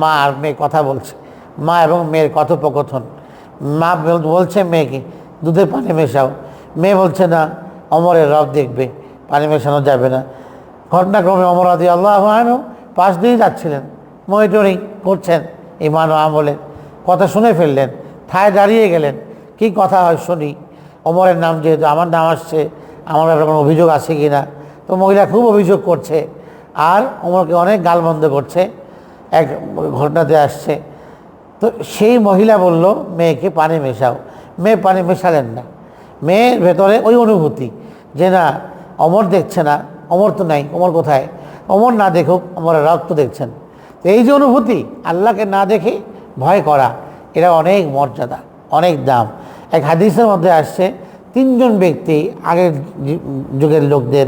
মা আর মেয়ে কথা বলছে। মা এবং মেয়ের কথোপকথন। মা বলছে মেয়েকে, দুধে পানি মেশাও। মেয়ে বলছে, না, অমরের রব দেখবে, পানি মেশানো যাবে না। ঘটনাক্রমে অমর আদি আল্লাহ আনু পাশ দিয়ে যাচ্ছিলেন। মনিটরিং করছেন ইমান আমলে। কথা শুনে ফেললেন, ঠায় দাঁড়িয়ে গেলেন। কি কথা হয় শুনি, অমরের নাম যেহেতু আমার নাম আসছে, আমার ব্যাপারে কোনো অভিযোগ আছে কি না? তো মহিলা খুব অভিযোগ করছে, আর অমরকে অনেক গালবন্ধ করছে। এক ঘটনাতে আসছে। তো সেই মহিলা বলল, মেয়েকে পানি মেশাও। মেয়ে পানি মেশালেন না। মেয়ের ভেতরে ওই অনুভূতি যে, না, অমর দেখছে না। অমর তো নাই, অমর কোথায়? অমর না দেখুক, অমরের রক্ত দেখছেন। তো এই যে অনুভূতি, আল্লাহকে না দেখে ভয় করা, এটা অনেক মর্যাদা, অনেক দাম। এক হাদিসের মধ্যে আসছে, তিনজন ব্যক্তি, আগের যুগের লোকদের,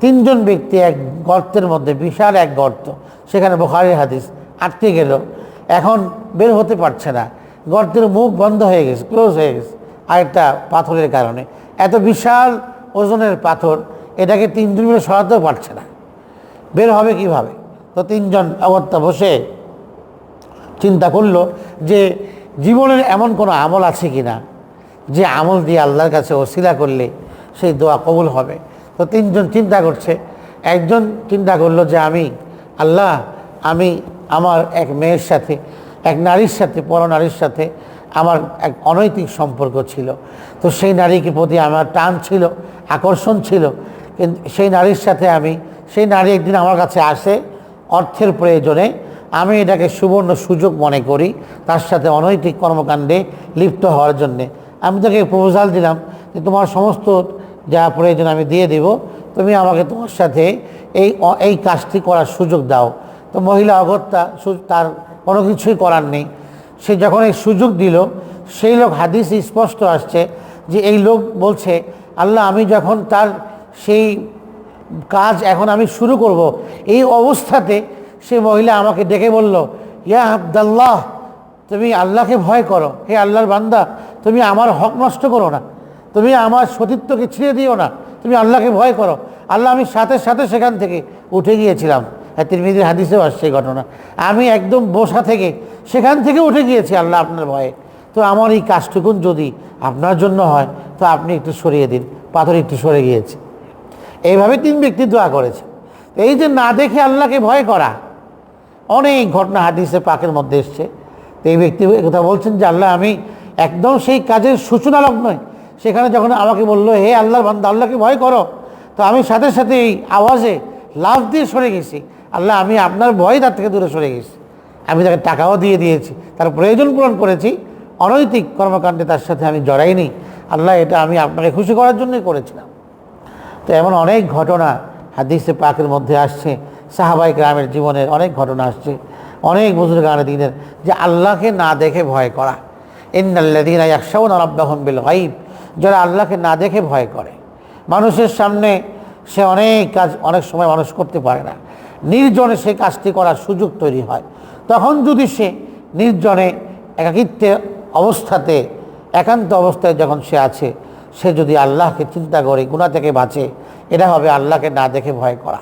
তিনজন ব্যক্তি এক গর্তের মধ্যে, বিশাল এক গর্ত। সেখানে বোখারের হাদিস। আটকে গেল। এখন বের হতে পারছে না। গর্তের মুখ বন্ধ হয়ে গেছে ক্লোজ হয়ে গেছে আরেকটা পাথরের কারণে। এত বিশাল ওজনের পাথর, এটাকে তিনজন মিলে সরাতেও পারছে না। বের হবে কীভাবে? তো তিনজন অগত্যা বসে চিন্তা করল যে জীবনের এমন কোনো আমল আছে কি না যে আমল দিয়ে আল্লাহর কাছে ওসিলা করলে সেই দোয়া কবুল হবে। তো তিনজন চিন্তা করছে। একজন চিন্তা করল যে আমি, আল্লাহ, আমি আমার এক মেয়ের সাথে, এক নারীর সাথে, পর নারীর সাথে আমার এক অনৈতিক সম্পর্ক ছিল। তো সেই নারীকে প্রতি আমার টান ছিল, আকর্ষণ ছিল। কিন্তু সেই নারীর সাথে আমি, সেই নারী একদিন আমার কাছে আসে অর্থের প্রয়োজনে, আমি এটাকে সুবর্ণ সুযোগ মনে করি, তার সাথে অনৈতিক কর্মকাণ্ডে লিপ্ত হওয়ার জন্যে। আমি তাকে প্রপোজাল দিলাম যে তোমার সমস্ত যা প্রয়োজন আমি দিয়ে দেব, তুমি আমাকে তোমার সাথে এই এই কাজটি করার সুযোগ দাও। তো মহিলা অগত্যা তার কোনো কিছুই করার নেই। সে যখন এই সুযোগ দিল, সেই লোক হাদিস স্পষ্ট আসছে যে এই লোক বলছে, আল্লাহ, আমি যখন তার সেই কাজ এখন আমি শুরু করব, এই অবস্থাতে সে মহিলা আমাকে ডেকে বলল, ইয়া আবদাল্লাহ, তুমি আল্লাহকে ভয় করো। হে আল্লাহর বান্দা, তুমি আমার হক নষ্ট করো না। তুমি আমার সতীত্বকে ছিঁড়ে দিও না। তুমি আল্লাহকে ভয় করো। আল্লাহ, আমি সাথে সাথে সেখান থেকে উঠে গিয়েছিলাম। তিরমিদির হাদিসেও আসছে ঘটনা। আমি একদম বসা থেকে, সেখান থেকে উঠে গিয়েছি, আল্লাহ আপনার ভয়ে। তো আমার এই কাজটুকুন যদি আপনার জন্য হয়, তো আপনি একটু সরিয়ে দিন, পাথর একটু সরে গিয়েছে। এইভাবে তিন ব্যক্তি দোয়া করেছে। এই যে না দেখে আল্লাহকে ভয় করা, অনেক ঘটনা হাদিসে পাকের মধ্যে এসছে। তো এই ব্যক্তি কথা বলছেন যে, আল্লাহ, আমি একদম সেই কাজের সূচনা লগ্নই সেখানে যখন আমাকে বলল, হে আল্লাহর বান্দা, আল্লাহকে ভয় করো। তো আমি সাথে সাথে এই আওয়াজে লাভ দিয়ে সরে গেছি। আল্লাহ, আমি আপনার ভয় তার থেকে দূরে সরে গেছি। আমি তাকে টাকাও দিয়ে দিয়েছি, তার প্রয়োজন পূরণ করেছি। অনৈতিক কর্মকাণ্ডে তার সাথে আমি জড়াইনি। আল্লাহ, এটা আমি আপনাকে খুশি করার জন্যই করেছিলাম। তো এমন অনেক ঘটনা হাদিসে পাকের মধ্যে আসছে, সাহাবাই গ্রামের জীবনের অনেক ঘটনা আসছে। অনেক বুজুর্গান দিনের যে আল্লাহকে না দেখে ভয় করা। ইন্নাল্লাদিন একশাও নরব্বাহম বিল গাইব যারা আল্লাহকে না দেখে ভয় করে। মানুষের সামনে সে অনেক কাজ, অনেক সময় মানুষ করতে পারে না। নির্জনে সেই কাজটি করার সুযোগ তৈরি হয়। তখন যদি সে নির্জনে একাকিত্বে অবস্থাতে, একান্ত অবস্থায় যখন সে আছে, সে যদি আল্লাহকে চিন্তা করে গুণা থেকে বাঁচে, এটা হবে আল্লাহকে না দেখে ভয় করা।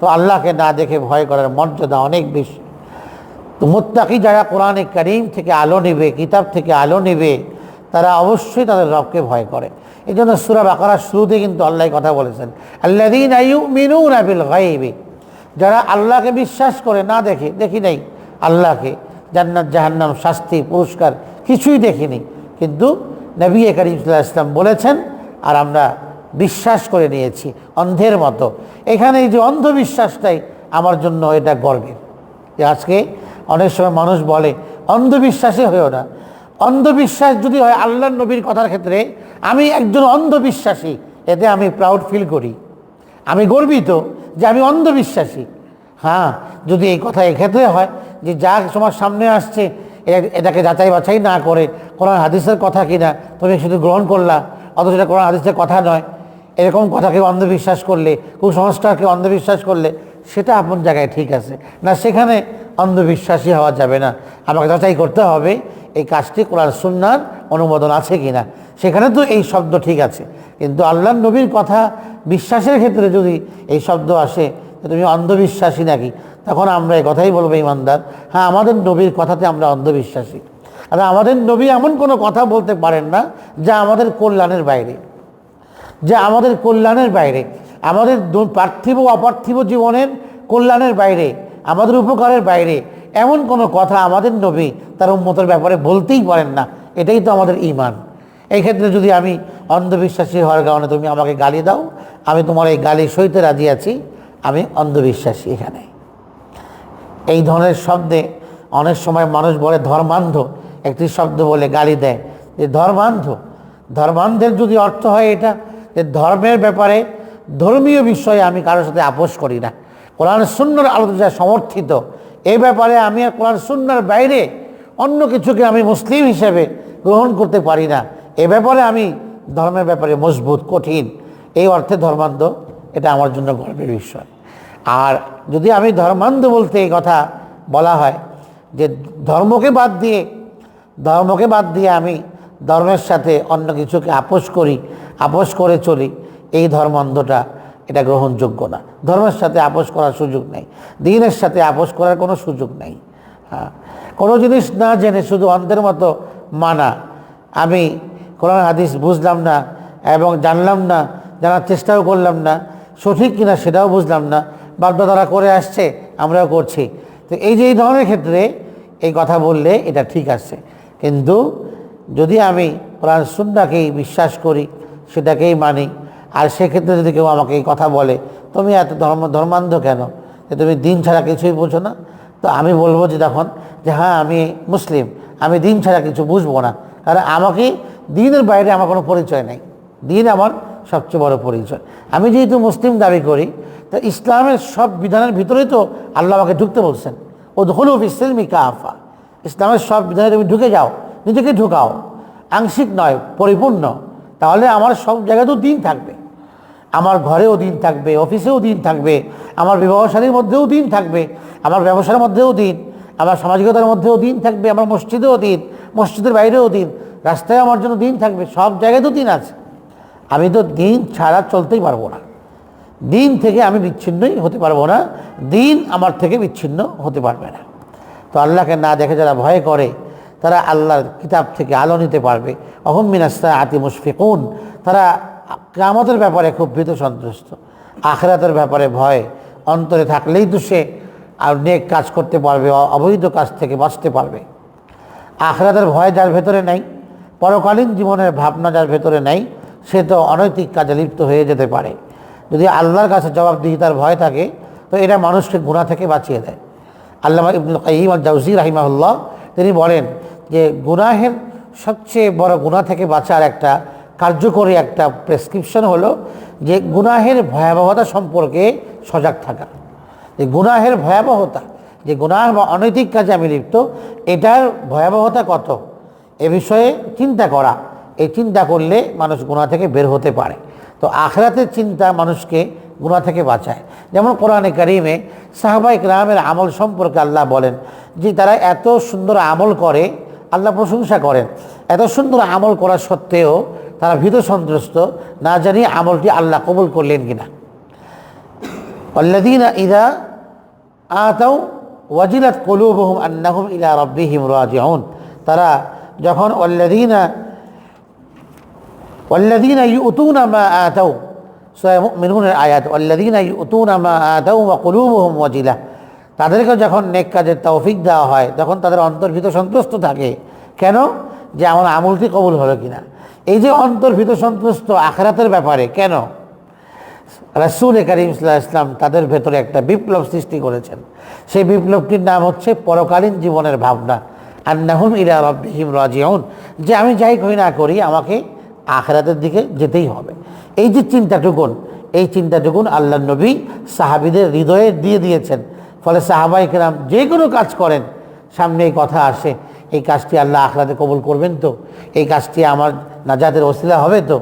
তো আল্লাহকে না দেখে ভয় করার মর্যাদা অনেক বেশি। তো মোত্তাকি যারা কোরআনে করিম থেকে আলো নেবে, কিতাব থেকে আলো নেবে, তারা অবশ্যই তাদের রবকে ভয় করে। এই জন্য সুরাব বাকারার শুরুতে কিন্তু আল্লাহ কথা বলেছেন আল্লাদিন আয়ু মিনু নাবিল গাইবে যারা আল্লাহকে বিশ্বাস করে, না দেখে, দেখি নাই আল্লাহকে। জান্নাত, জাহান্নাম, শাস্তি, পুরস্কার কিছুই দেখিনি। কিন্তু নবী করিম ইসলাম বলেছেন, আর আমরা বিশ্বাস করে নিয়েছি অন্ধের মতো। এখানে এই যে অন্ধবিশ্বাসটাই আমার জন্য এটা গর্বের। যে আজকে অনেক সময় মানুষ বলে, অন্ধবিশ্বাসী হয়েও না। অন্ধবিশ্বাস যদি হয় আল্লাহ নবীর কথার ক্ষেত্রে, আমি একজন অন্ধবিশ্বাসী, এতে আমি প্রাউড ফিল করি। আমি গর্বিত যে আমি অন্ধবিশ্বাসী। হ্যাঁ যদি এই কথা এক্ষেত্রে হয় যে যা তোমার সামনে আসছে এটাকে যাচাই বাছাই না করে কোরআন হাদিসের কথা কিনা, তুমি শুধু গ্রহণ করলা, অথচ এটা কোরআন হাদিসের কথা নয়। এরকম কথাকে অন্ধবিশ্বাস করলে, কুসংস্কারকে অন্ধবিশ্বাস করলে, সেটা আপন জায়গায় ঠিক আছে। না, সেখানে অন্ধবিশ্বাসী হওয়া যাবে না। আমাকে যাচাই করতে হবে এই কাজটি কোরআন সুন্নার অনুমোদন আছে কি না সেখানে তো এই শব্দ ঠিক আছে। কিন্তু আল্লাহ নবীর কথা বিশ্বাসের ক্ষেত্রে যদি এই শব্দ আসে তুমি অন্ধবিশ্বাসী নাকি, তখন আমরা এই কথাই বলব, ইমানদার। হ্যাঁ আমাদের নবীর কথাতে আমরা অন্ধবিশ্বাসী। আর আমাদের নবী এমন কোনো কথা বলতে পারেন না যা আমাদের কল্যাণের বাইরে। যে আমাদের কল্যাণের বাইরে। আমাদের পার্থিব অপার্থিব জীবনের কল্যাণের বাইরে। আমাদের উপকারের বাইরে। এমন কোনো কথা আমাদের নবী তার উন্মতের ব্যাপারে বলতেই পারেন না। এটাই তো আমাদের ইমান এই ক্ষেত্রে যদি আমি অন্ধবিশ্বাসী হওয়ার কারণে তুমি আমাকে গালি দাও, আমি তোমার এই গালি সইতে রাজি আছি, আমি অন্ধবিশ্বাসী এখানে। এই ধরনের শব্দে অনেক সময় মানুষ বলে ধর্মান্ধ। একটি শব্দ বলে গালি দেয়। যে ধর্মান্ধ, ধর্মান্ধের যদি অর্থ হয় এটা, যে ধর্মের ব্যাপারে ধর্মীয় বিষয়ে আমি কারোর সাথে আপোষ করি না। কোরআন শূন্যর যা সমর্থিত এই ব্যাপারে আমি আর কোরআন শূন্যর বাইরে অন্য কিছুকে আমি মুসলিম হিসেবে গ্রহণ করতে পারি না। এ ব্যাপারে আমি ধর্মের ব্যাপারে মজবুত, কঠিন। এই অর্থে ধর্মান্ধ, এটা আমার জন্য গর্বের বিষয়। আর যদি আমি ধর্মান্ধ বলতে এই কথা বলা হয় যে ধর্মকে বাদ দিয়ে, ধর্মকে বাদ দিয়ে আমি ধর্মের সাথে অন্য কিছুকে আপোষ করি, আপোষ করে চলি, এই ধর্মান্ধটা এটা গ্রহণযোগ্য না। ধর্মের সাথে আপোষ করার সুযোগ নেই। দিনের সাথে আপোষ করার কোনো সুযোগ নেই। হ্যাঁ। কোনো জিনিস না জেনে শুধু অন্ধের মতো মানা। আমি কোরআন, হাদিস বুঝলাম না এবং জানলাম না, জানার চেষ্টাও করলাম না, সঠিক কিনা সেটাও বুঝলাম না বাধ্যতারা করে আসছে, আমরাও করছি। তো এই যে এই ধরনের ক্ষেত্রে এই কথা বললে এটা ঠিক আছে। কিন্তু যদি আমি কোরআন, সুন্নাকেই বিশ্বাস করি, সেটাকেই মানি আর সেক্ষেত্রে যদি কেউ আমাকে এই কথা বলে, তুমি এত ধর্ম, ধর্মান্ধ কেন? যে তুমি দিন ছাড়া কিছুই বোঝো না? তো আমি বলব যে তখন যে হ্যাঁ আমি মুসলিম, আমি দিন ছাড়া কিছু বুঝব না। কারণ আমাকে, দিনের বাইরে আমার কোনো পরিচয় নেই। দিন আমার সবচেয়ে বড় পরিচয়। আমি যেহেতু মুসলিম দাবি করি, তা ইসলামের সব বিধানের ভিতরেই তো আল্লাহ আমাকে ঢুকতে বলছেন। ও হলু ইসলামী কাফা। ইসলামের সব বিধানে তুমি ঢুকে যাও, নিজেকে ঢুকাও। আংশিক নয়, পরিপূর্ণ। তাহলে আমার সব জায়গাতেও দিন থাকবে। আমার ঘরেও দিন থাকবে, অফিসেও দিন থাকবে, আমার বিবাহশালীর মধ্যেও দিন থাকবে, আমার ব্যবসার মধ্যেও দিন, আমার সামাজিকতার মধ্যেও দিন থাকবে, আমার মসজিদেও দিন, মসজিদের বাইরেও দিন রাস্তায় আমার জন্য দিন থাকবে, সব জায়গায় তো দিন আছে। আমি তো দিন ছাড়া চলতেই পারব না। দিন থেকে আমি বিচ্ছিন্নই হতে পারব না, দিন আমার থেকে বিচ্ছিন্ন হতে পারবে না। তো আল্লাহকে না দেখে যারা ভয় করে, তারা আল্লাহর কিতাব থেকে আলো নিতে পারবে। অহমিনাস্তা আতি মুশফিকুন, তারা কামতের ব্যাপারে খুব ভীত সন্ত্রস্ত আখরাতের ব্যাপারে ভয়। অন্তরে থাকলেই তো সে আর নেক কাজ করতে পারবে অবৈধ কাজ থেকে বাঁচতে পারবে। আখরাতের ভয় যার ভেতরে নেই, পরকালীন জীবনের ভাবনা যার ভেতরে নেই, সে তো অনৈতিক কাজে লিপ্ত হয়ে যেতে পারে। যদি আল্লাহর কাছে জবাবদিহিতার ভয় থাকে, তো এটা মানুষকে গুণা থেকে বাঁচিয়ে দেয়। আল্লাহ ইবনুল কাইম আল জাউজি রাহিমাহুল্লাহ তিনি বলেন যে, গুনাহের সবচেয়ে বড় গুণা থেকে বাঁচার একটা কার্যকরী একটা প্রেসক্রিপশন হলো যে গুনাহের ভয়াবহতা সম্পর্কে সজাগ থাকা। যে গুনাহের ভয়াবহতা, যে গুনাহ বা অনৈতিক কাজে আমি লিপ্ত, এটার ভয়াবহতা কত? এ বিষয়ে চিন্তা করা। এই চিন্তা করলে মানুষ গুণা থেকে বের হতে পারে। তো আখরাতের চিন্তা মানুষকে গুণা থেকে বাঁচায়। যেমন কোরআনে কারিমে সাহাবাই গ্রামের আমল সম্পর্কে আল্লাহ বলেন যে তারা এত সুন্দর আমল করে, আল্লাহ প্রশংসা করেন। এত সুন্দর আমল করা সত্ত্বেও তারা ভীত সন্ত্রস্ত, না জানি আমলটি আল্লাহ কবুল করলেন কিনা। অল্লাদিন ইদা আতাও ওয়াজিলাত কলুবহম আন্নাহম ইলা রব্বিহিম রাজিউন। তারা যখন অল্লাদিনা অল্লাদিনা ইউতুনা মা আতাও সোয়া মিনুনের আয়াত অল্লাদিনা ইউতুনা মা আতাও ওয়া কলুবহম ওয়াজিলা তাদেরকে যখন নেক কাজের তৌফিক দেওয়া হয়, তখন তাদের অন্তর্ভিত সন্তুষ্ট থাকে। কেন? যে আমার আমলটি কবুল হলো কিনা। এই যে অন্তর্ভীত সন্তুষ্ট আখরাতের ব্যাপারে, কেন? রাসুল করিম সাল্লাহ ইসলাম তাদের ভেতরে একটা বিপ্লব সৃষ্টি করেছেন। সেই বিপ্লবটির নাম হচ্ছে পরকালীন জীবনের ভাবনা। আর আন্নাহুম ইলা রব্বিহিম রাজিউন। যে আমি যাই করি না করি, আমাকে আখরাতের দিকে যেতেই হবে। এই যে চিন্তাটুকুন, এই চিন্তাটুকুন আল্লাহ নবী সাহাবিদের হৃদয়ে দিয়ে দিয়েছেন। ফলে সাহাবাই কেরাম যে কোনো কাজ করেন, সামনে এই কথা আসে, এই কাজটি আল্লাহ আখরাতে কবুল করবেন তো? এই কাজটি আমার নাজাতের ওসিলা হবে তো,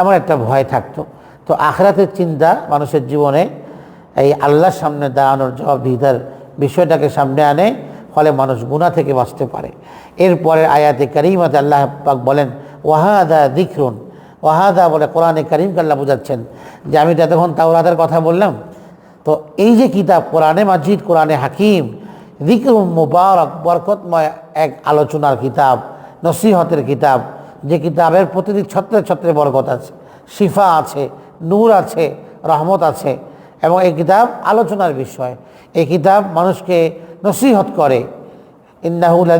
এমন একটা ভয় থাকতো। তো আখরাতের চিন্তা মানুষের জীবনে এই আল্লাহর সামনে দাঁড়ানোর জবাবদিহিতার বিষয়টাকে সামনে আনে, ফলে মানুষ গুণা থেকে বাঁচতে পারে। এরপরে আয়াতে করিমাতে আল্লাহ পাক বলেন, ওয়াহাদা দিখরুন। ওয়াহাদা বলে কোরআনে করিমকে আল্লাহ বোঝাচ্ছেন যে আমি তো এতক্ষণ তাওরাতের কথা বললাম। তো এই যে কিতাব কোরআনে মাজিদ, কোরআনে হাকিম দিকর মুবারক, বরকতময় এক আলোচনার কিতাব, নসিহতের কিতাব যে কিতাবের প্রতিটি ছত্রে ছত্রে বরকত আছে, শিফা আছে, নূর আছে, রহমত আছে এবং এই কিতাব আলোচনার বিষয়। এই কিতাব মানুষকে নসিহত করে।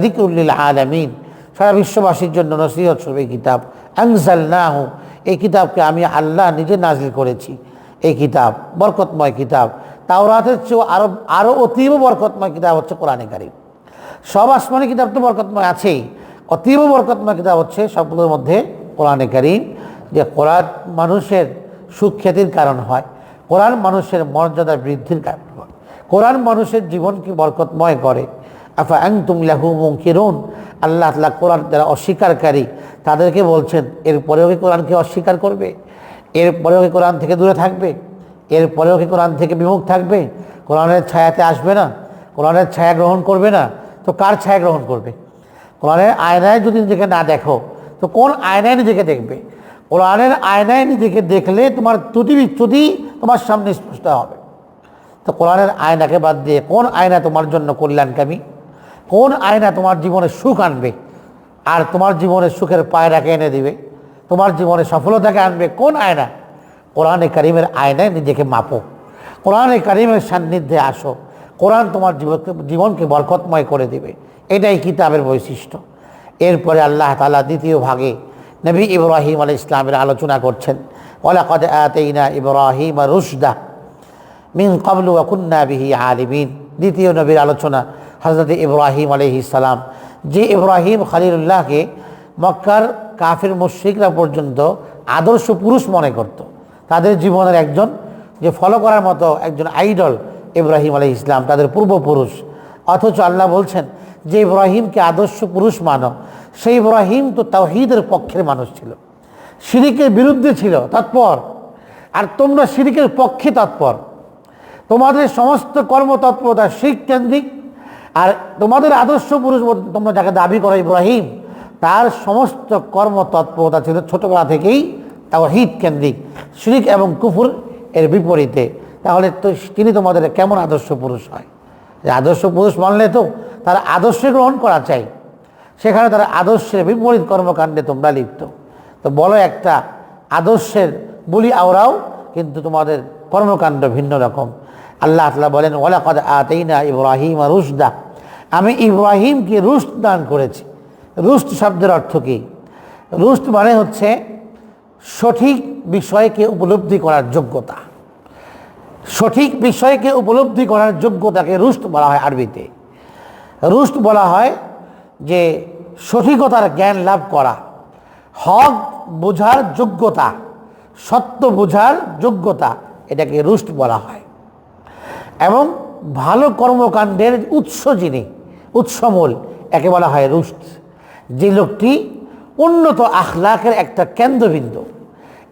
দিকুল্লিল আলামিন। সারা বিশ্ববাসীর জন্য নসিহত স্বরূপ এই কিতাব। আংজাল নাহু এই কিতাবকে আমি আল্লাহ নিজে নাজিল করেছি। এই কিতাব বরকতময় কিতাব। তাওরাতের চেয়েও আরও আরও অতীব বরকতময় কিতাব হচ্ছে কোরআনে কারিম। সব আসমানি কিতাব তো বরকতময় আছেই। অতীব বরকতময় কিতাব হচ্ছে সবগুলোর মধ্যে কোরআনে কারিম, যে কোরআন মানুষের সুখ্যাতির কারণ হয়, কোরআন মানুষের মর্যাদা বৃদ্ধির কারণ হয়। কোরআন মানুষের জীবনকে বরকতময় করে। আফা আং তুমি লাহু মুঙ্কিরুন আল্লাহ তালা কোরআন যারা অস্বীকারী, তাদেরকে বলছেন, এরপরেও কি কোরআনকে অস্বীকার করবে? এরপরেও কি কোরআন থেকে দূরে থাকবে? এরপরেও কি কোরআন থেকে বিমুখ থাকবে? কোরআনের ছায়াতে আসবে না? কোরআনের ছায়া গ্রহণ করবে না? তো কার ছায়া গ্রহণ করবে? কোরআনের আয়নায় যদি নিজেকে না দেখো, তো কোন আয়নায় নিজেকে দেখবে? কোরআনের আয়নায় নিজেকে দেখলে তোমার ত্রুটি বিচ্যুতি তোমার সামনে স্পষ্ট হবে। তো কোরআনের আয়নাকে বাদ দিয়ে কোন আয়না তোমার জন্য কল্যাণকামী? কোন আয়না তোমার জীবনে সুখ আনবে? আর তোমার জীবনে সুখের পায়রাকে এনে দিবে? তোমার জীবনে সফলতাকে আনবে? কোন আয়না? কোরআনে কারিমের আয়নায় নিজেকে মাপো। কোরআনে কারিমের সান্নিধ্যে আসো। কোরআন তোমার জীবনকে জীবনকে বরকতময় করে দিবে। এটাই কিতাবের বৈশিষ্ট্য। এরপরে আল্লাহ তালা দ্বিতীয় ভাগে নবী ইব্রাহিম আলী ইসলামের আলোচনা করছেন ওলাকদ ইব্রাহিম রুশদা মিন কবলু ওয়াকুন্না বিহি আলিমিন। দ্বিতীয় নবীর আলোচনা হজরত ইব্রাহিম আলহি সালাম, যে ইব্রাহিম খালিলুল্লাহকে মক্কার কাফির মুশ্রিকরা পর্যন্ত আদর্শ পুরুষ মনে করত। তাদের জীবনের একজন, যে ফলো করার মতো একজন আইডল ইব্রাহিম আলহ ইসলাম তাদের পূর্বপুরুষ। অথচ আল্লাহ বলছেন যে ইব্রাহিমকে আদর্শ পুরুষ মানো। সেই ইব্রাহিম তো তাওহিদের পক্ষের মানুষ ছিল। শিরিকের বিরুদ্ধে ছিল, তৎপর। আর তোমরা শিরিকের পক্ষে তৎপর। তোমাদের সমস্ত কর্মতৎপরতা শিখ কেন্দ্রিক। আর তোমাদের আদর্শ পুরুষ তোমরা যাকে দাবি করো ইব্রাহিম, তার সমস্ত কর্মতৎপরতা ছিল ছোটবেলা থেকেই তাও হিত কেন্দ্রিক, শিরিক এবং কুফুর এর বিপরীতে। তাহলে তো তিনি তোমাদের কেমন আদর্শ পুরুষ হয়? আদর্শ পুরুষ মানলে তো তার আদর্শে গ্রহণ করা চাই। সেখানে তারা আদর্শের বিপরীত কর্মকাণ্ডে তোমরা লিপ্ত। তো বলো একটা, আদর্শের বলি আওরাও কিন্তু তোমাদের কর্মকাণ্ড ভিন্ন রকম। আল্লাহ তালা বলেন ওলাকদ আতেইনা ইব্রাহিম আর রুশদা। আমি ইব্রাহিমকে রুস্ট দান করেছি। রুস্ট শব্দের অর্থ কী? রুস্ট মানে হচ্ছে সঠিক বিষয়কে উপলব্ধি করার যোগ্যতা। সঠিক বিষয়কে উপলব্ধি করার যোগ্যতাকে রুস্ট বলা হয় আরবিতে। রুস্ট বলা হয় যে সঠিকতার জ্ঞান লাভ করা, হক বোঝার যোগ্যতা, সত্য বোঝার যোগ্যতা এটাকে রুস্ট বলা হয়। এবং ভালো কর্মকাণ্ডের উৎস যিনি, উৎসমূল, একে বলা হয় রুস্ট যে লোকটি উন্নত আখলাকের একটা কেন্দ্রবিন্দু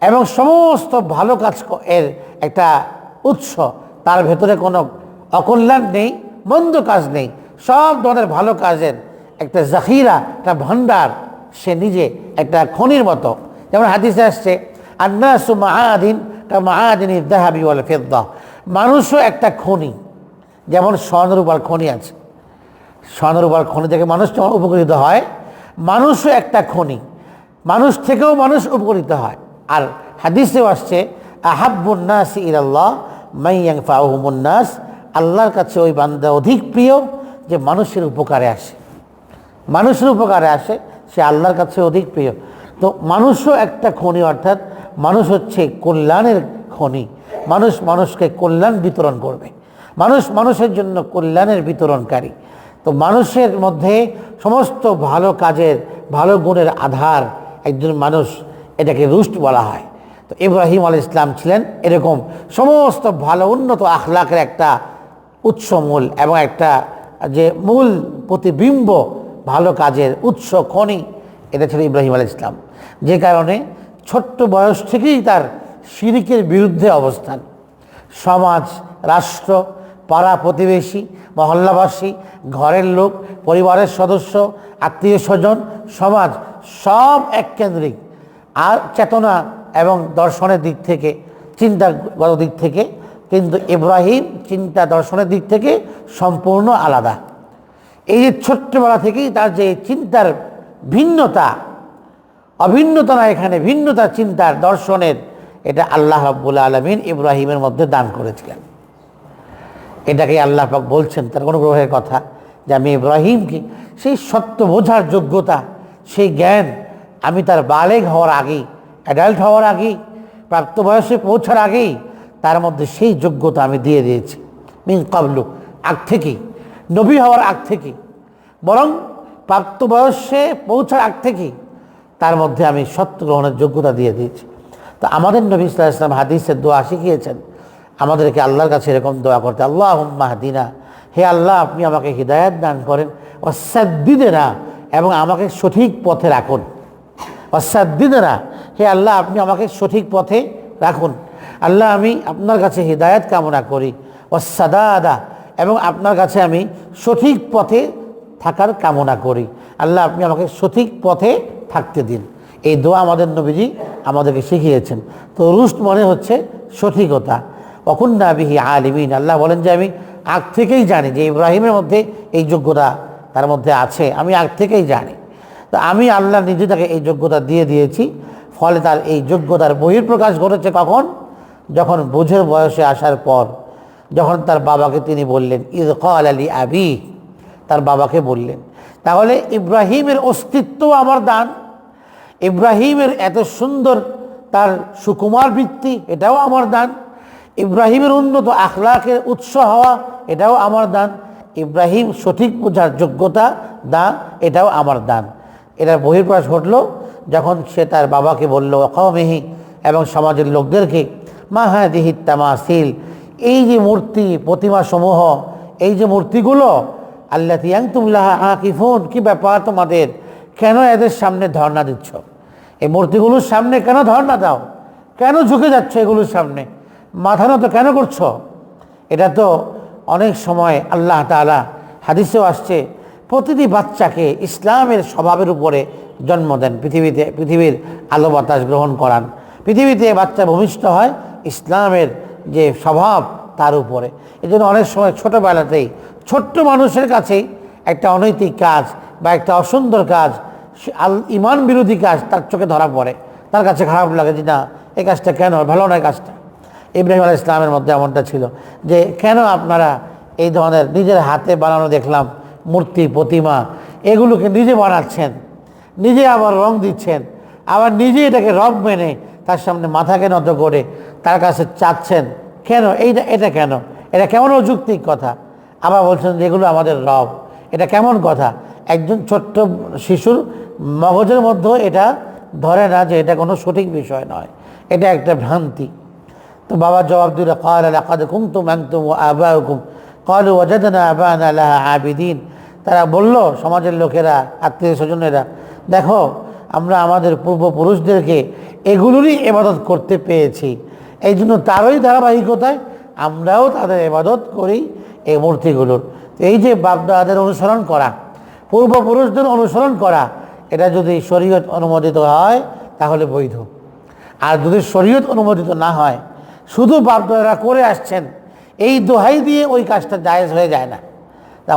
এবং সমস্ত ভালো কাজ এর একটা উৎস। তার ভেতরে কোনো অকল্যাণ নেই, মন্দ কাজ নেই। সব ধরনের ভালো কাজের একটা জাহিরা একটা ভান্ডার সে নিজে একটা খনির মতো। যেমন হাদিসে আসছে, আন্নাসু মাহাদিন তা মাহাদিনী দাহাবি বলে ফেদ্দা। মানুষও একটা খনি। যেমন স্বর্ণরূপার খনি আছে। স্বর্ণরূপার খনি থেকে মানুষ যেমন উপকৃত হয়, মানুষও একটা খনি। মানুষ থেকেও মানুষ উপকৃত হয়। আর হাদিসেও আসছে আহাবুন্নাস ইরাল্লাহ মাইয়াং ফাহুমুন্নাস আল্লাহর কাছে ওই বান্দা অধিক প্রিয় যে মানুষের উপকারে আসে। মানুষের উপকারে আসে, সে আল্লাহর কাছে অধিক প্রিয়। তো মানুষও একটা খনি, অর্থাৎ মানুষ হচ্ছে কল্যাণের খনি। মানুষ মানুষকে কল্যাণ বিতরণ করবে। মানুষ মানুষের জন্য কল্যাণের বিতরণকারী। তো মানুষের মধ্যে সমস্ত ভালো কাজের, ভালো গুণের আধার একজন মানুষ এটাকে রুষ্ট বলা হয়। তো ইব্রাহিম আল ইসলাম ছিলেন এরকম সমস্ত ভালো, উন্নত আখলাকের একটা উৎসমূল এবং একটা যে মূল প্রতিবিম্ব ভালো কাজের উৎস, খনি, এটা ছিল ইব্রাহিম আল ইসলাম যে কারণে ছোট্ট বয়স থেকেই তার শিরিকের বিরুদ্ধে অবস্থান। সমাজ, রাষ্ট্র, পাড়া প্রতিবেশী, মহল্লাবাসী, ঘরের লোক, পরিবারের সদস্য, আত্মীয় স্বজন, সমাজ সব এক কেন্দ্রিক আর চেতনা এবং দর্শনের দিক থেকে চিন্তাগত দিক থেকে, কিন্তু ইব্রাহিম চিন্তা দর্শনের দিক থেকে সম্পূর্ণ আলাদা। এই যে ছোট্টবেলা থেকেই তার যে চিন্তার ভিন্নতা, অভিন্নতা না এখানে, ভিন্নতা চিন্তার দর্শনের, এটা আল্লাহ রব্বুল আলমিন ইব্রাহিমের মধ্যে দান করেছিলেন। এটাকে আল্লাহ বলছেন তার অনুগ্রহের কথা যে আমি ইব্রাহিমকে সেই সত্য বোঝার যোগ্যতা, সেই জ্ঞান আমি তার বালেগ হওয়ার আগেই অ্যাডাল্ট হওয়ার আগেই, প্রাপ্তবয়সে পৌঁছার আগেই তার মধ্যে সেই যোগ্যতা আমি দিয়ে দিয়েছি। মিন কাবলু আগ থেকেই, নবী হওয়ার আগ থেকেই। বরং প্রাপ্তবয়সে পৌঁছার আগ থেকেই তার মধ্যে আমি সত্য গ্রহণের যোগ্যতা দিয়ে দিয়েছি। তো আমাদের নবী ইসলাম ইসলাম হাদিসের দোয়া শিখিয়েছেন, আমাদেরকে আল্লাহর কাছে এরকম দোয়া করতে আল্লাহ মাহদিনা হে আল্লাহ আপনি আমাকে হৃদায়ত দান করেন অসাদ্দিদেরা এবং আমাকে সঠিক পথে রাখুন। অসাদ্দিদেরা হে আল্লাহ, আপনি আমাকে সঠিক পথে রাখুন। আল্লাহ, আমি আপনার কাছে হৃদায়ত কামনা করি। অস্ সাদা আদা এবং আপনার কাছে আমি সঠিক পথে থাকার কামনা করি। আল্লাহ, আপনি আমাকে সঠিক পথে থাকতে দিন। এই দোয়া আমাদের নবীজি আমাদেরকে শিখিয়েছেন। তো রুষ্ট মনে হচ্ছে সঠিকতা। অকুন্না বিহি আলিমিন, আল্লাহ বলেন যে আমি আগ থেকেই জানি যে ইব্রাহিমের মধ্যে এই যোগ্যতা তার মধ্যে আছে। আমি আগ থেকেই জানি। তো আমি আল্লাহ নিজে তাকে এই যোগ্যতা দিয়ে দিয়েছি। ফলে তার এই যোগ্যতার বহির্প্রকাশ ঘটেছে কখন? যখন বোঝের বয়সে আসার পর, যখন তার বাবাকে তিনি বললেন, ইদ কল আলী আবি তার বাবাকে বললেন। তাহলে ইব্রাহিমের অস্তিত্ব আমার দান। ইব্রাহিমের এত সুন্দর তার সুকুমার বৃত্তি, এটাও আমার দান। ইব্রাহিমের উন্নত আখলাকের উৎস হওয়া, এটাও আমার দান। ইব্রাহিম সঠিক বোঝার যোগ্যতা দান এটাও আমার দান। এটার বহির্প্রকাশ ঘটল যখন সে তার বাবাকে বলল অকমেহি এবং সমাজের লোকদেরকে, মা হ্যাঁ তামাসিল এই যে মূর্তি, প্রতিমা সমূহ, এই যে মূর্তিগুলো আল্লাহ তিয়াং তিয়াংতুল্লাহ আকিফুন, কি ব্যাপার তোমাদের? কেন এদের সামনে ধর্ণা দিচ্ছ? এই মূর্তিগুলোর সামনে কেন ধর্ণা দাও? কেন ঝুঁকে যাচ্ছ এগুলোর সামনে? মাথা নত কেন করছ? এটা তো অনেক সময় আল্লাহ তালা হাদিসেও আসছে। প্রতিটি বাচ্চাকে ইসলামের স্বভাবের উপরে জন্ম দেন, পৃথিবীতে, পৃথিবীর আলো বাতাস গ্রহণ করান। পৃথিবীতে বাচ্চা ভূমিষ্ঠ হয়, ইসলামের যে স্বভাব তার উপরে। এই জন্য অনেক সময় ছোটোবেলাতেই ছোট্ট মানুষের কাছেই একটা অনৈতিক কাজ বা একটা অসুন্দর কাজ আল, ইমান বিরোধী কাজ তার চোখে ধরা পড়ে। তার কাছে খারাপ লাগে যে, না, এই কাজটা কেন? ভালো নয় কাজটা। ইব্রাহিম আল ইসলামের মধ্যে এমনটা ছিল যে, কেন আপনারা এই ধরনের নিজের হাতে বানানো দেখলাম, মূর্তি, প্রতিমা, এগুলোকে নিজে বানাচ্ছেন? নিজে আবার রং দিচ্ছেন, আবার নিজে এটাকে রব মেনে তার সামনে মাথাকে নত করে তার কাছে চাচ্ছেন, কেন? এইটা, এটা কেন? এটা কেমন অযৌক্তিক কথা? আবার বলছেন যে এগুলো আমাদের রব। এটা কেমন কথা? একজন ছোট্ট শিশুর মগজের মধ্যেও এটা ধরে না যে এটা কোনো সঠিক বিষয় নয়। এটা একটা ভ্রান্তি। তো বাবা জবাব দিল কাল আলাকাদ কুমতুম আনতুম ও আবা হুকুম কালু ওজাদনা আবান আল্লাহ আবিদিন। তারা বলল, সমাজের লোকেরা, আত্মীয় স্বজনেরা দেখো, আমরা আমাদের পূর্বপুরুষদেরকে এগুলোরই এবাদত করতে পেয়েছি। এই জন্য তারই ধারাবাহিকতায় আমরাও তাদের এবাদত করি এই মূর্তিগুলোর। এই যে বাপদাদের অনুসরণ করা, পূর্বপুরুষদের অনুসরণ করা, এটা যদি শরীয়ত অনুমোদিত হয়, তাহলে বৈধ। আর যদি শরীয়ত অনুমোদিত না হয়, শুধু বাপদাদারা করে আসছেন, এই দোহাই দিয়ে ওই কাজটা জায়েজ হয়ে যায় না।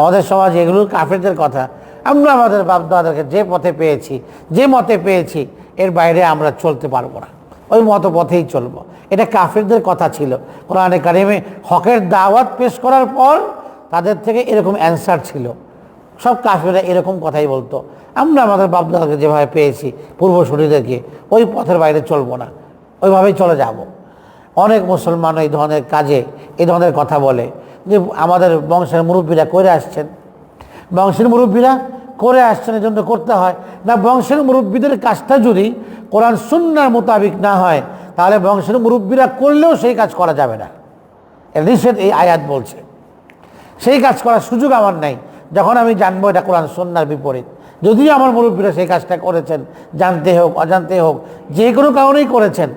আমাদের সমাজ এগুলো কাফেরদের কথা। আমরা আমাদের বাপদাদাদেরকে যে পথে পেয়েছি, যে মতে পেয়েছি, এর বাইরে আমরা চলতে পারব না। ওই মতো পথেই চলবো। এটা কাফেরদের কথা ছিল। কোরআনে কারিমে হকের দাওয়াত পেশ করার পর তাদের থেকে এরকম অ্যান্সার ছিল। সব কাফেরা এরকম কথাই বলতো। আমরা আমাদের বাপদাদাকে যেভাবে পেয়েছি, পূর্বসূরীদেরকে, ওই পথের বাইরে চলবো না। ওইভাবেই চলে যাব। অনেক মুসলমান এই ধরনের কাজে, এই ধরনের কথা বলে। যে আমাদের বংশের মুরব্বীরা করে আসছেন বংশের মুরব্বীরা করে আসছেন এই জন্য করতে হয়। না, বংশের মুরব্বীদের কাজটা যদি কোরআন সুন্নার মোতাবিক না হয়, তাহলে বংশের মুরব্বীরা করলেও সেই কাজ করা যাবে না। নিষেধ, এই আয়াত বলছে। সেই কাজ করার সুযোগ আমার নাই। যখন আমি জানব এটা কোরআন সন্ন্যার বিপরীত। যদিও আমার মুরব্বীরা সেই কাজটা করেছেন, জানতে হোক, অজান্তে হোক, যে কোনো কারণেই করেছেন।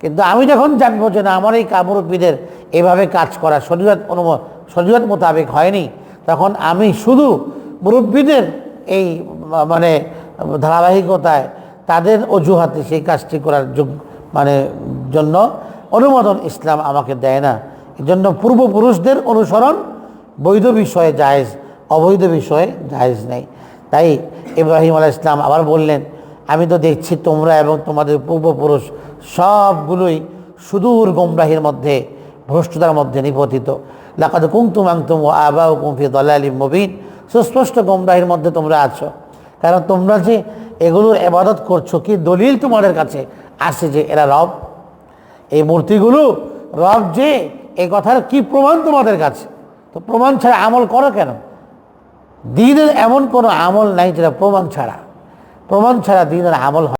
কিন্তু আমি যখন জানব যে না, আমার এই কা- মুরব্বীদের এভাবে কাজ করা শরীয়ত অনুম শরীয়ত মোতাবেক হয়নি তখন আমি শুধু মুরব্বীদের এই মানে ধারাবাহিকতায় তাদের অজুহাতে সেই কাজটি করার মানে জন্য অনুমোদন ইসলাম আমাকে দেয় না। এজন্য পূর্বপুরুষদের অনুসরণ বৈধ বিষয়ে জায়েজ, অবৈধ বিষয়ে জায়েজ নেই। তাই ইব্রাহিম আলাহ ইসলাম আবার বললেন, আমি তো দেখছি তোমরা এবং তোমাদের পূর্বপুরুষ সবগুলোই সুদূর গোমরাহির মধ্যে, ভ্রষ্টতার মধ্যে নিপতিত। লাকাদ কুমতুম আংতুম ও আবা ও কুমফি দলালি মুবিন। সুস্পষ্ট গোমরাহির মধ্যে তোমরা আছো। কারণ তোমরা যে এগুলোর এবাদত করছ, কি দলিল তোমাদের কাছে আসে যে এরা রব? এই মূর্তিগুলো রব যে এ কথার কি প্রমাণ তোমাদের কাছে? তো প্রমাণ ছাড়া আমল করো কেন? দিনের এমন কোনো আমল নাই যেটা প্রমাণ ছাড়া। প্রমাণ ছাড়া দিনের আমল হয়